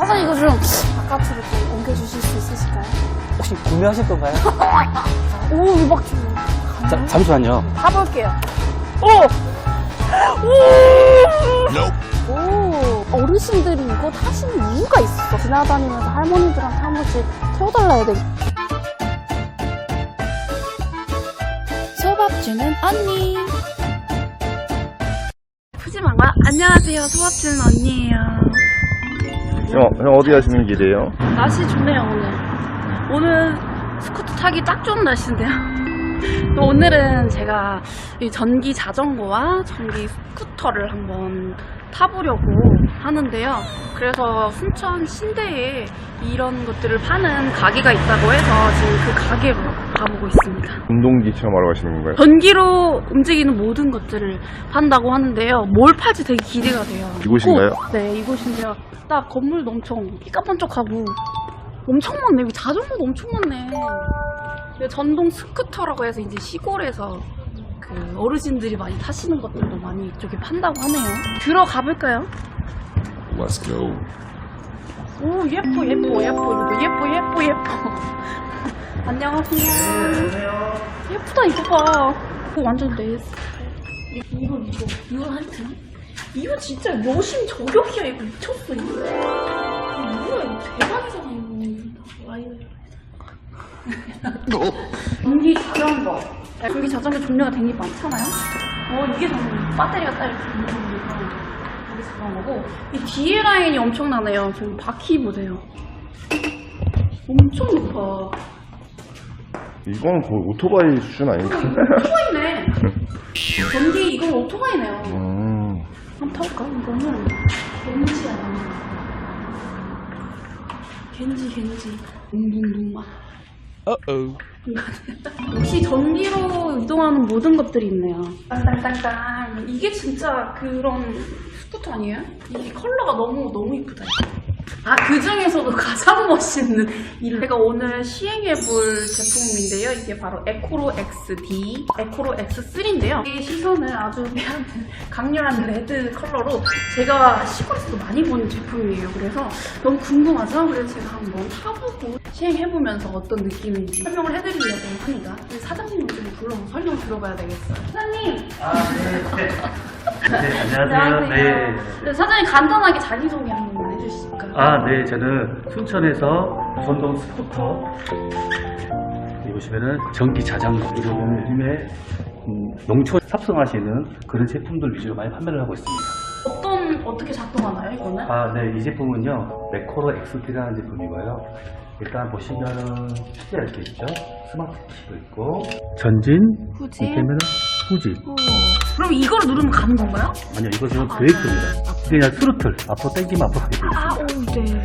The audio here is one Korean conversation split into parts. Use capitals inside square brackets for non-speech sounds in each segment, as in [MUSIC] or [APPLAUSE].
사장님 이거 좀 바깥으로 좀 옮겨주실 수 있으실까요? 혹시 구매하실 건가요? [LAUGHS] 오, 유박 좀. 자, 잠시만요. 타볼게요. 오! 오! 오! 어르신들이 이거 타시는 이유가 있어. 지나다니면서 할머니들한테 한 번씩 태워달라 해야 돼. 소밥 주는 언니. 푸짐한가? 안녕하세요. 소밥 주는 언니예요. 형, 형 어디 가시는 길이에요? 날씨 좋네요, 오늘. 오늘 스쿠터 타기 딱 좋은 날씨인데요. [LAUGHS] 오늘은 제가 이 전기 자전거와 전기 스쿠터를 한번 타보려고 하는데요. 그래서 순천 신대에 이런 것들을 파는 가게가 있다고 해서 지금 그 가게로 가보고 있습니다. 운동기 체험하러 가시는 건가요? 전기로 움직이는 모든 것들을 판다고 하는데요. 뭘 팔지 되게 기대가 돼요. 이곳인가요? 어, 네, 이곳인데요. 딱 건물도 엄청 삐까번쩍하고 엄청 많네. 여기 자전거도 엄청 많네. 전동 스쿠터라고 해서 이제 시골에서 그 어르신들이 많이 타시는 것들도 많이 이쪽에 판다고 하네요. 들어가 볼까요? Let's go. 오 예뻐 예뻐 예뻐. 이거 예뻐 예뻐 예뻐. [LAUGHS] 안녕하세요. 예쁘다 이거 봐. 이거 완전 내 스타일. 이거 이거 이거 하여튼 이거 진짜 여심 저격이야 이거 미쳤어 이거. 이거 뭐야 이거 대박이잖아 이거. 와이어 전기 자전거 야, 전기 자전거 종류가 되게 많잖아요? 어 이게 자전거 배터리가 따로 있는 거니까 이게 자전거고. 이 뒤에 라인이 엄청나네요. 지금 바퀴 보세요. 엄청 높아. 이건 거의 오토바이 수준 아닌가? 오토바이네. 전기 이건 오토바이네요. 음, 한번 타볼까? 이거는 겐지야 겐지 겐지. 둥둥둥. 어어. 역시 전기로 이동하는 모든 것들이 있네요. 땅땅땅땅. 이게 진짜 그런 스쿠터 아니에요? 이 컬러가 너무 너무 이쁘다. 아, 그 중에서도 가장 멋있는 이 제가 오늘 시행해볼 제품인데요. 이게 바로 에코로 XD, 에코로 X3인데요. 이 시선을 아주 빼앗는 강렬한 레드 컬러로 제가 시골에서도 많이 본 제품이에요. 그래서 너무 궁금하죠? 그래서 제가 한번 타보고 시행해보면서 어떤 느낌인지 설명을 해드리려고 합니다. 사장님을 좀 불러서 설명 들어봐야 되겠어요. 사장님! 네, 안녕하세요. 네. 네, 사장님 간단하게 자기소개 한번? 아, 네. 저는 순천에서 전동 스쿠터. 여기 보시면은 전기 자전거. 이거는 요즘에 음, 농촌 삽성하시는 그런 제품들 위주로 많이 판매를 하고 있습니다. 어떤, 어떻게 작동하나요, 이거는? 아, 네. 이 제품은요. 매코로 XT라는 제품이고요. 일단 보시면은 시계 이렇게 있죠. 스마트 키도 있고 전진, 후진? 이렇게면은 후진. 오. 그럼 이걸 누르면 가는 건가요? 아니요, 이거 지금 브레이크입니다. 이게 그냥 트로틀. 앞으로 당기면 앞으로 가게 돼요. 아, 오, 네.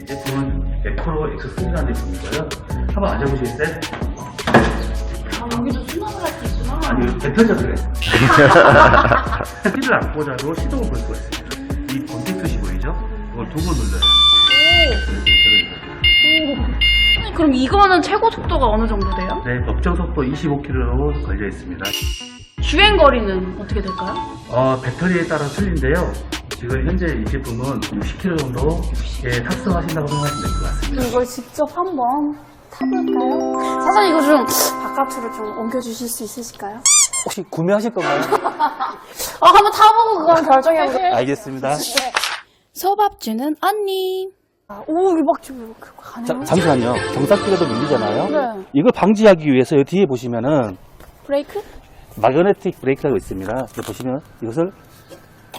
이 제품은 에코로 X3라는 제품이고요. 한번 앉아보시겠어요? 아, 여기도 수납을 할 수 있구나. 아니, 배터리가 그래. 키를 안 꽂아도 시동을 걸 수가 있 두번 눌러요. 아니, 그럼 이거는 최고 속도가 어느 정도 돼요? 네, 법정 속도 25km로 걸려 있습니다. 주행 거리는 어떻게 될까요? 어, 배터리에 따라 틀린데요. 지금 현재 이 제품은 60km 정도 예, 탑승하신다고 생각하시면 될 것 같습니다. 이걸 직접 한번 타볼까요? 사장님 이거 좀 바깥으로 좀 옮겨주실 수 있으실까요? 혹시 구매하실 건가요? 아, [LAUGHS] 한번 타보고 그건 결정해보세요. 알겠습니다. 소밥 주는 언니. 오, 이막 지금 이렇게 가네요. 자, 잠시만요. 경사길에도 밀리잖아요. 네. 이걸 방지하기 위해서 이 뒤에 보시면은 브레이크? 마그네틱 브레이크라고 있습니다. 이렇게 보시면 이것을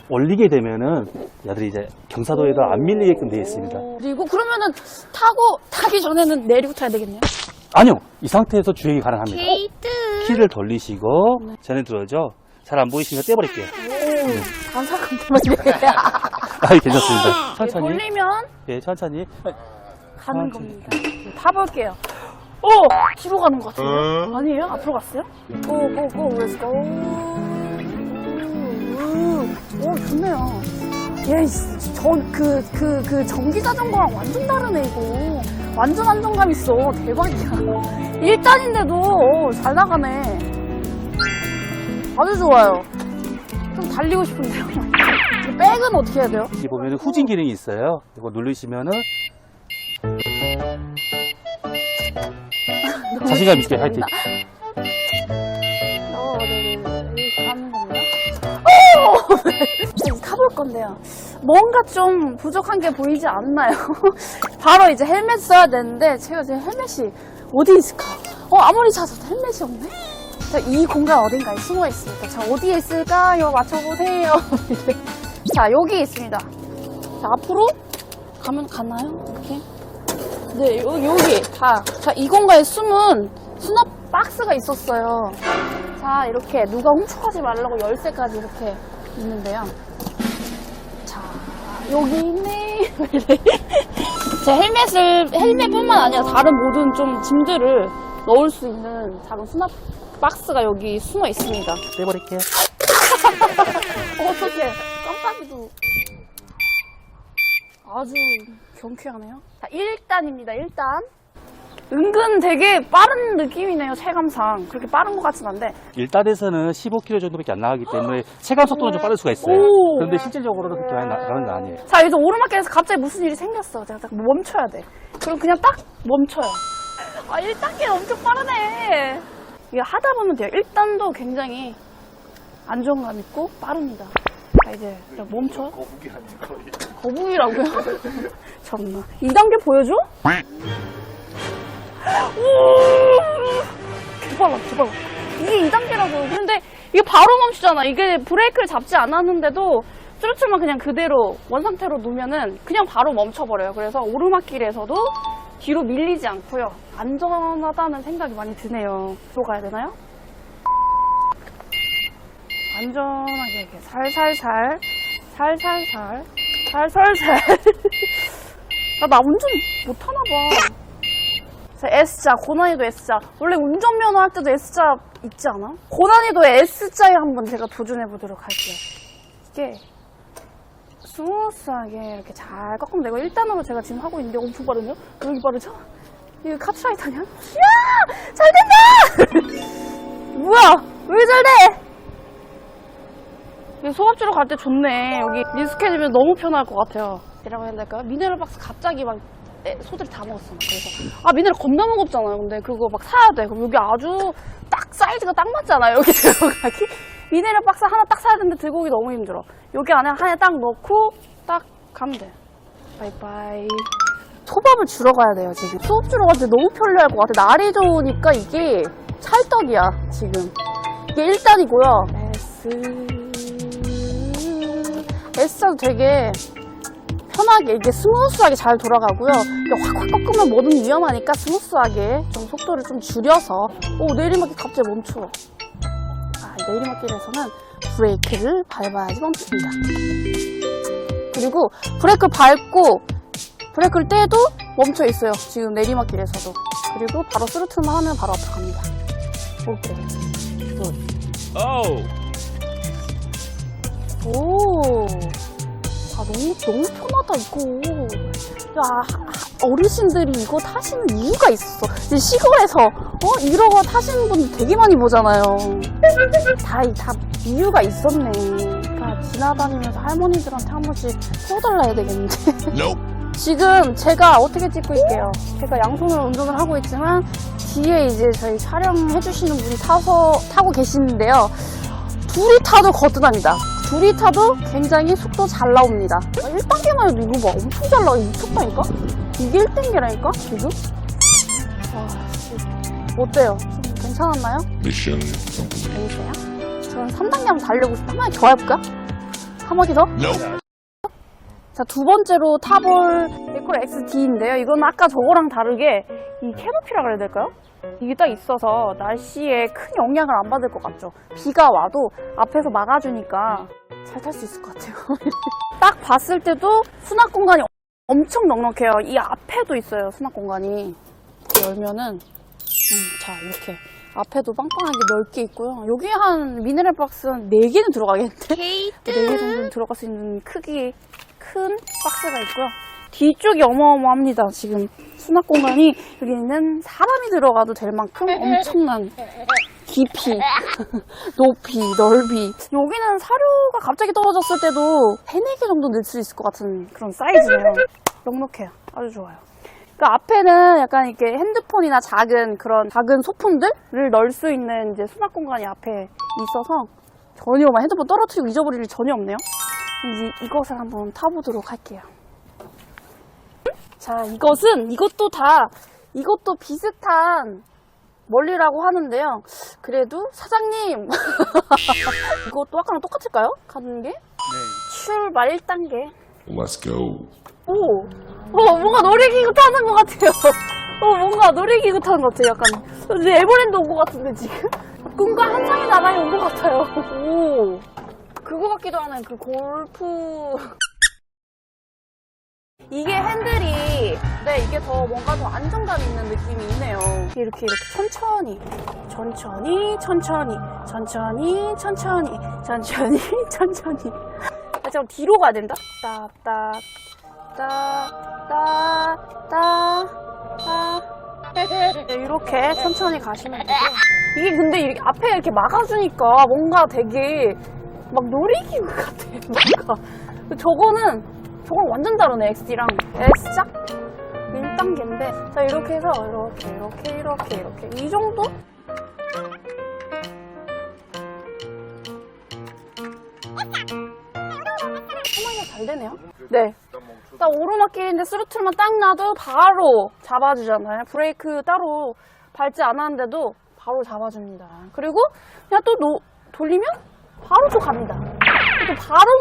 올리게 되면은 얘들이 이제 경사도에도 안 밀리게끔 되어 있습니다. 그리고 그러면은 타고 타기 전에는 내리고 타야 되겠네요. 아니요. 이 상태에서 주행이 가능합니다. 키를 돌리시고 전에 들어죠. 잘 안 보이시면 떼버릴게요. 반사감 때문에 [LAUGHS] 아, 괜찮습니다. 천천히. 돌리면 예, 천천히. 가는 천천히. 겁니다. 네, 타볼게요. 오! 뒤로 가는 것 같은데? 아니에요? 앞으로 갔어요? 고, 고, 고, let's go. 오, 오, 좋네요. 예, 전, 그, 그, 그 전기 자전거랑 완전 다르네, 이거. 완전 안정감 있어. 대박이야. 1단인데도 잘 나가네. 아주 좋아요. 좀 달리고 싶은데요. 백은 어떻게 해야 돼요? 여기 보면 후진 기능이 있어요. 이거 누르시면은 자신감 있게 화이팅. 어, 네, 네. 이렇게 하는 겁니다. 오! [LAUGHS] 이제 타볼 건데요. 뭔가 좀 부족한 게 보이지 않나요? [LAUGHS] 바로 이제 헬멧 써야 되는데 제가 지금 헬멧이 어디 있을까? 어, 아무리 찾아도 헬멧이 없네? 자, 이 공간 어딘가에 숨어 있습니다. 자, 어디에 있을까요? 맞춰보세요. [LAUGHS] 자, 여기 있습니다. 자, 앞으로 가면 가나요? 이렇게? 네, 요, 여기 다. 자, 이 공간에 숨은 수납 박스가 있었어요. 자, 이렇게 누가 훔쳐가지 말라고 열쇠까지 이렇게 있는데요. 자, 여기 있네. [LAUGHS] 제 헬멧을, 헬멧뿐만 아니라 다른 모든 좀 짐들을 넣을 수 있는 작은 수납 박스가 여기 숨어 있습니다. 빼버릴게요. [LAUGHS] 어떻게 깜빡이도 아주 경쾌하네요. 자, 1단입니다. 1단. 은근 되게 빠른 느낌이네요. 체감상. 그렇게 빠른 것 같진 않은데. 1단에서는 15km 정도밖에 안 나가기 때문에 체감 속도는 좀 빠를 수가 있어요. 오. 그런데 실질적으로는 그렇게 많이 나가는 거 아니에요. 자, 여기서 오르막길에서 갑자기 무슨 일이 생겼어. 제가 딱 멈춰야 돼. 그럼 그냥 딱 멈춰요. 아, 1단계 엄청 빠르네. 이거 하다 보면 돼요. 1단도 굉장히 안정감 있고 빠릅니다. 자, 이제 그냥 멈춰. 거북이 아니 거북이라고요? [LAUGHS] 참나. 2단계 보여줘? 오! 개빨라, 개빨라. 이게 2단계라고요. 근데 이게 바로 멈추잖아. 이게 브레이크를 잡지 않았는데도 트로틀만 그냥 그대로 원상태로 놓으면은 그냥 바로 멈춰버려요. 그래서 오르막길에서도 뒤로 밀리지 않고요. 안전하다는 생각이 많이 드네요. 또 가야 되나요? 안전하게 이렇게 살살살 살살살 살살살 [LAUGHS] 아, 나 운전 못하나 봐. 자, S자, 고난이도 S자. 원래 운전면허 할 때도 S자 있지 않아? 고난이도의 S자에 한번 제가 도전해 보도록 할게요. 이게 스무스하게 이렇게 잘 꺾으면 되고 1단으로 제가 지금 하고 있는데 엄청 빠르네요? 여기 빠르죠? 이거 카트라이트 아니야? 이야! 잘 된다! [LAUGHS] 뭐야? 왜 잘 돼? 이거 소갑주로 갈 때 좋네. 여기 리스케지면 너무 편할 것 같아요. 이라고 해야 될까요? 미네랄 박스 갑자기 막 에, 소들이 다 먹었어. 막 그래서 아 미네랄 겁나 무겁잖아요. 근데 그거 막 사야 돼. 그럼 여기 아주 딱 사이즈가 딱 맞잖아요. 여기 들어가기. 미네랄 박스 하나 딱 사야 되는데 들고 오기 너무 힘들어. 여기 안에 하나 딱 넣고 딱 가면 돼. 바이바이. 초밥을 주러 가야 돼요, 지금. 초밥 주러 갈때 너무 편리할 것 같아. 날이 좋으니까 이게 찰떡이야, 지금. 이게 1단이고요. S. S도 되게 편하게, 이게 스무스하게 잘 돌아가고요. 확확 꺾으면 뭐든 위험하니까 스무스하게 좀 속도를 좀 줄여서. 오, 내리막길 갑자기 멈춰. 내리막길에서는 브레이크를 밟아야지 멈춥니다. 그리고 브레이크 밟고 브레이크를 떼도 멈춰 있어요. 지금 내리막길에서도. 그리고 바로 스루틀만 하면 바로 앞으로 갑니다. 오케이. 굿. 오. 아, 너무, 너무 편하다, 이거. 야, 하- 어르신들이 이거 타시는 이유가 있어. 이제 시골에서, 어, 이러고 타시는 분들 되게 많이 보잖아요. 다, 다 이유가 있었네. 그러니까 지나다니면서 할머니들한테 한 번씩 태워달라 해야 되겠는데. 지금 제가 어떻게 찍고 있게요? 제가 양손으로 운전을 하고 있지만 뒤에 이제 저희 촬영해주시는 분이 타서 타고 계시는데요. 둘이 타도 거뜬합니다. 둘이 타도 굉장히 속도 잘 나옵니다. 1단계만 해도 이거 봐. 엄청 잘 나와. 미쳤다니까? 이게 1단계라니까? 지금? 와, 씨. 어때요? 좀 괜찮았나요? 미션 재밌어요? 저는 3단계 한번 달려고 싶어. 한 마디 더 해볼까? 한 마디 더? 자, 두 번째로 타볼 에코라 XD인데요. 이건 아까 저거랑 다르게 이 캐노피라 그래야 될까요? 이게 딱 있어서 날씨에 큰 영향을 안 받을 것 같죠. 비가 와도 앞에서 막아주니까 잘 탈 수 있을 것 같아요. [LAUGHS] 딱 봤을 때도 수납 공간이 엄청 넉넉해요. 이 앞에도 있어요, 수납 공간이. 열면은, 음, 자, 이렇게. 앞에도 빵빵하게 넓게 있고요. 여기 한 미네랄 박스 한 4개는 들어가겠는데? 4개 정도는 들어갈 수 있는 크기 큰 박스가 있고요. 뒤쪽이 어마어마합니다. 지금 수납 공간이 여기는 사람이 들어가도 될 만큼 엄청난 깊이, [LAUGHS] 높이, 넓이. 여기는 사료가 갑자기 떨어졌을 때도 3, 4개 정도 넣을 수 있을 것 같은 그런 사이즈예요. 넉넉해요. 아주 좋아요. 그 앞에는 약간 이렇게 핸드폰이나 작은 그런 작은 소품들을 넣을 수 있는 이제 수납 공간이 앞에 있어서 전혀 막 핸드폰 떨어뜨리고 잊어버릴 일 전혀 없네요. 이제 이것을 한번 타보도록 할게요. 자, 이것은 이것도 다 이것도 비슷한 멀리라고 하는데요. 그래도 사장님 [LAUGHS] 이것도 아까랑 똑같을까요? 가는 게? 출발 1단계. Let's go. 오, 어, 뭔가 놀이기구 타는 것 같아요. 어, 뭔가 놀이기구 타는 것 같아요. 약간 이제 에버랜드 온 것 같은데 지금 꿈과 한창의 나라에 온것 같아요. 오, 그거 같기도 하네. 그 골프. 이게 핸들이 네 이게 더 뭔가 더 안정감 있는 느낌이 있네요. 이렇게 이렇게 천천히 천천히 천천히 천천히 천천히 천천히 [LAUGHS] 천천히 살짝 뒤로 가야 된다. 딱딱 따따따따 이렇게 천천히 가시면 되고 이게 근데 이렇게 앞에 이렇게 막아주니까 뭔가 되게 막 놀이기구 같아 뭔가 저거는 저건 완전 다르네 XD랑 S작 1단계인데 자 이렇게 해서 이렇게 이렇게 이렇게 이렇게 이 정도? 소망이 잘 되네요 네 딱 오르막길인데 스루틀만 딱 놔도 바로 잡아주잖아요. 브레이크 따로 밟지 않았는데도 바로 잡아줍니다. 그리고 그냥 또 노- 돌리면 바로 또 갑니다. 또 바로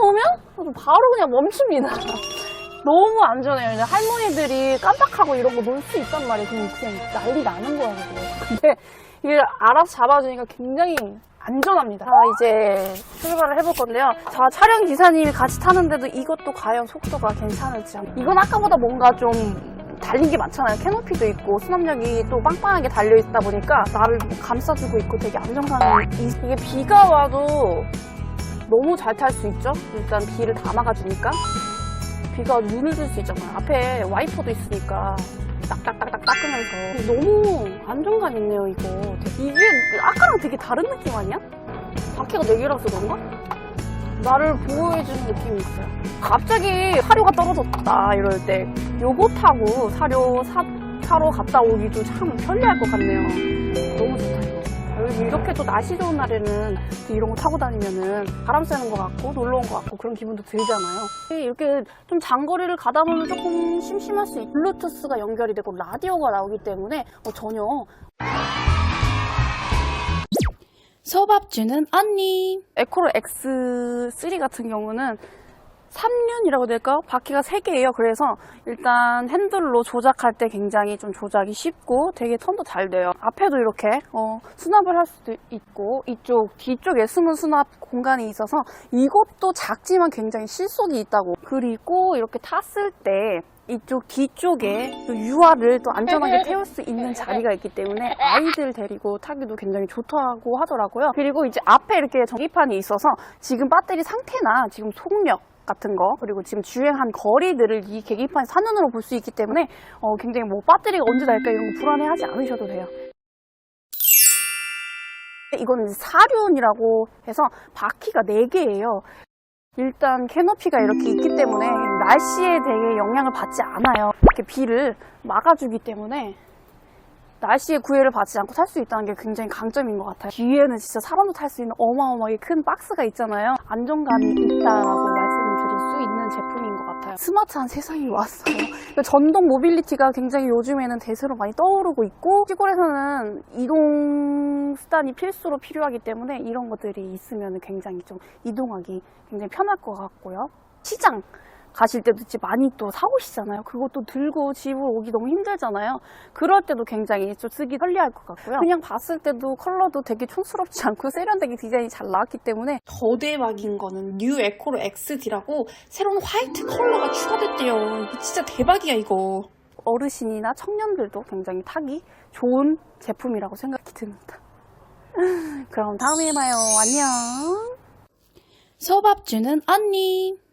또 바로 그냥 멈춥니다. [LAUGHS] 너무 안전해요. 이제 할머니들이 깜빡하고 이런 거 놓을 수 있단 말이에요. 그냥, 그냥 난리 나는 거예요. 그거. 근데 이게 알아서 잡아주니까 굉장히 안전합니다. 자, 이제 출발을 해볼 건데요. 자, 촬영 기사님이 같이 타는데도 이것도 과연 속도가 괜찮을지. 이건 아까보다 뭔가 좀 달린 게 많잖아요. 캐노피도 있고 수납력이 또 빵빵하게 달려 있다 보니까 나를 감싸주고 있고 되게 안정감이 있- 이게 비가 와도 너무 잘 탈 수 있죠. 일단 비를 다 막아주니까. 비가 눈을 뜰수 있잖아요. 앞에 와이퍼도 있으니까 딱딱딱딱 닦으면서 너무 안정감 있네요 이거 이게 아까랑 되게 다른 느낌 아니야? 바퀴가 4개라서 그런가? 나를 보호해주는 느낌이 있어요 갑자기 사료가 떨어졌다 이럴 때 요거 타고 사료 사, 사러 갔다 오기도 참 편리할 것 같네요 너무 좋다 이렇게 또 날씨 좋은 날에는 또 이런 거 타고 다니면은 바람 쐬는 것 같고 놀러 온 것 같고 그런 기분도 들잖아요. 이렇게 좀 장거리를 가다 보면 조금 심심할 수 있고 블루투스가 연결이 되고 라디오가 나오기 때문에 어, 전혀 소밥주는 언니 에코로 X3 같은 경우는 3륜이라고 될까? 바퀴가 3개예요. 그래서 일단 핸들로 조작할 때 굉장히 좀 조작이 쉽고 되게 턴도 잘 돼요. 앞에도 이렇게 어, 수납을 할 수도 있고 이쪽 뒤쪽에 숨은 수납 공간이 있어서 이것도 작지만 굉장히 실속이 있다고. 그리고 이렇게 탔을 때 이쪽 뒤쪽에 또 유아를 또 안전하게 [LAUGHS] 태울 수 있는 자리가 있기 때문에 아이들 데리고 타기도 굉장히 좋다고 하더라고요. 그리고 이제 앞에 이렇게 전기판이 있어서 지금 배터리 상태나 지금 속력 같은 거 그리고 지금 주행한 거리들을 이 계기판 사면으로 볼 수 있기 때문에 어, 굉장히 뭐 배터리가 언제 날까 이런 거 불안해하지 않으셔도 돼요. 이제 사륜이라고 해서 바퀴가 4개예요. 일단 캐노피가 이렇게 있기 때문에 날씨에 되게 영향을 받지 않아요. 이렇게 비를 막아주기 때문에 날씨의 구애를 받지 않고 탈 수 있다는 게 굉장히 강점인 것 같아요. 뒤에는 진짜 사람도 탈 수 있는 어마어마하게 큰 박스가 있잖아요. 안정감이 있다라고 같아요. 스마트한 세상이 왔어요. 그러니까 전동 모빌리티가 굉장히 요즘에는 대세로 많이 떠오르고 있고 시골에서는 이동 수단이 필수로 필요하기 때문에 이런 것들이 있으면 굉장히 좀 이동하기 굉장히 편할 것 같고요. 시장 가실 때도 이제 많이 또 사오시잖아요. 그것도 들고 집으로 오기 너무 힘들잖아요. 그럴 때도 굉장히 좀 쓰기 편리할 것 같고요. 그냥 봤을 때도 컬러도 되게 촌스럽지 않고 세련되게 디자인이 잘 나왔기 때문에 더 대박인 거는 뉴 에코로 XD라고 새로운 화이트 컬러가 추가됐대요. 이거 진짜 대박이야 이거. 어르신이나 청년들도 굉장히 타기 좋은 제품이라고 생각이 듭니다. [LAUGHS] 그럼 다음에 봐요. 안녕. 소밥주는 언니.